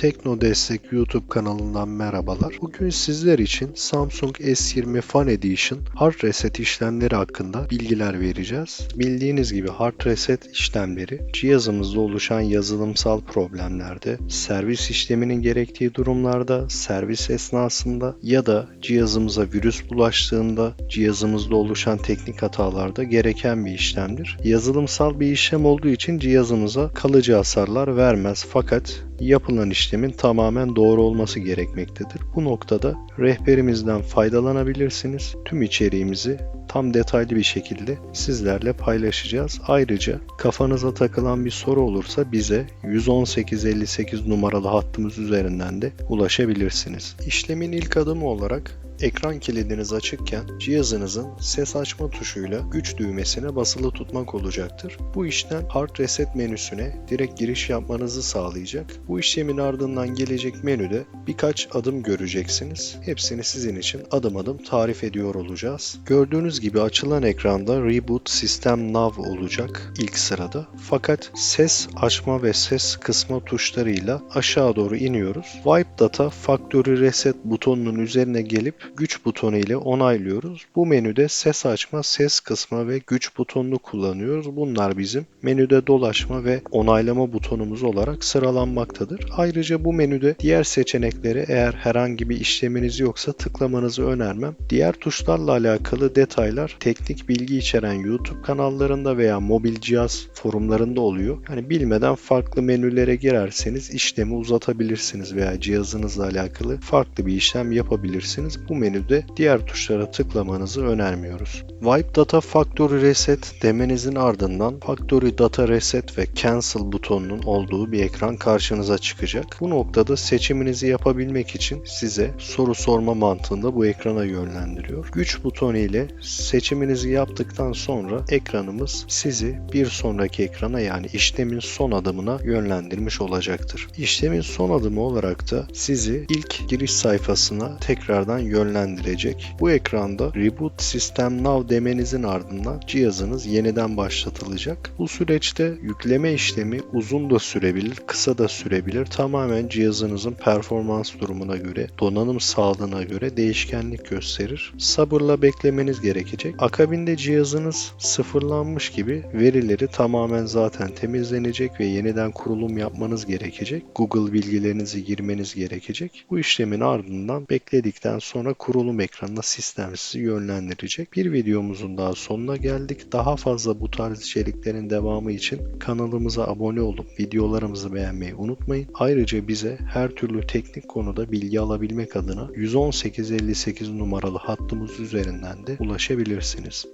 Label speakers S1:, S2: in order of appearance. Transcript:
S1: Tekno Destek YouTube kanalından merhabalar. Bugün sizler için Samsung S20 Fan Edition Hard Reset işlemleri hakkında bilgiler vereceğiz. Bildiğiniz gibi Hard Reset işlemleri cihazımızda oluşan yazılımsal problemlerde, servis işleminin gerektiği durumlarda, servis esnasında ya da cihazımıza virüs bulaştığında cihazımızda oluşan teknik hatalarda gereken bir işlemdir. Yazılımsal bir işlem olduğu için cihazımıza kalıcı hasarlar vermez fakat yapılan işlemin tamamen doğru olması gerekmektedir. Bu noktada rehberimizden faydalanabilirsiniz. Tüm içeriğimizi tam detaylı bir şekilde sizlerle paylaşacağız. Ayrıca kafanıza takılan bir soru olursa bize 11858 numaralı hattımız üzerinden de ulaşabilirsiniz. İşlemin ilk adımı olarak Ekran kilidiniz açıkken cihazınızın ses açma tuşuyla güç düğmesine basılı tutmak olacaktır. Bu işlem Hard Reset menüsüne direkt giriş yapmanızı sağlayacak. Bu işlemin ardından gelecek menüde birkaç adım göreceksiniz. Hepsini sizin için adım adım tarif ediyor olacağız. Gördüğünüz gibi açılan ekranda Reboot System Now olacak ilk sırada. Fakat ses açma ve ses kısma tuşlarıyla aşağı doğru iniyoruz. Wipe Data Factory Reset butonunun üzerine gelip güç butonu ile onaylıyoruz. Bu menüde ses açma, ses kısma ve güç butonunu kullanıyoruz. Bunlar bizim menüde dolaşma ve onaylama butonumuz olarak sıralanmaktadır. Ayrıca bu menüde diğer seçenekleri eğer herhangi bir işleminiz yoksa tıklamanızı önermem. Diğer tuşlarla alakalı detaylar teknik bilgi içeren YouTube kanallarında veya mobil cihaz forumlarında oluyor. Yani bilmeden farklı menülere girerseniz işlemi uzatabilirsiniz veya cihazınızla alakalı farklı bir işlem yapabilirsiniz. Bu menüde diğer tuşlara tıklamanızı önermiyoruz. Wipe Data Factory Reset demenizin ardından Factory Data Reset ve Cancel butonunun olduğu bir ekran karşınıza çıkacak. Bu noktada seçiminizi yapabilmek için size soru sorma mantığında bu ekrana yönlendiriyor. Güç butonu ile seçiminizi yaptıktan sonra ekranımız sizi bir sonraki ekrana yani işlemin son adımına yönlendirmiş olacaktır. İşlemin son adımı olarak da sizi ilk giriş sayfasına tekrardan yönlendirecek. Bu ekranda Reboot System Now demenizin ardından cihazınız yeniden başlatılacak. Bu süreçte yükleme işlemi uzun da sürebilir, kısa da sürebilir. Tamamen cihazınızın performans durumuna göre, donanım sağlığına göre değişkenlik gösterir. Sabırla beklemeniz gerekecek. Akabinde cihazınız sıfırlanmış gibi verileri tamamen zaten temizlenecek ve yeniden kurulum yapmanız gerekecek. Google bilgilerinizi girmeniz gerekecek. Bu işlemin ardından bekledikten sonra kurulum ekranına sistem sizi yönlendirecek. Bir videomuzun daha sonuna geldik. Daha fazla bu tarz içeriklerin devamı için kanalımıza abone olup videolarımızı beğenmeyi unutmayın. Ayrıca bize her türlü teknik konuda bilgi alabilmek adına 11858 numaralı hattımız üzerinden de ulaşabilirsiniz.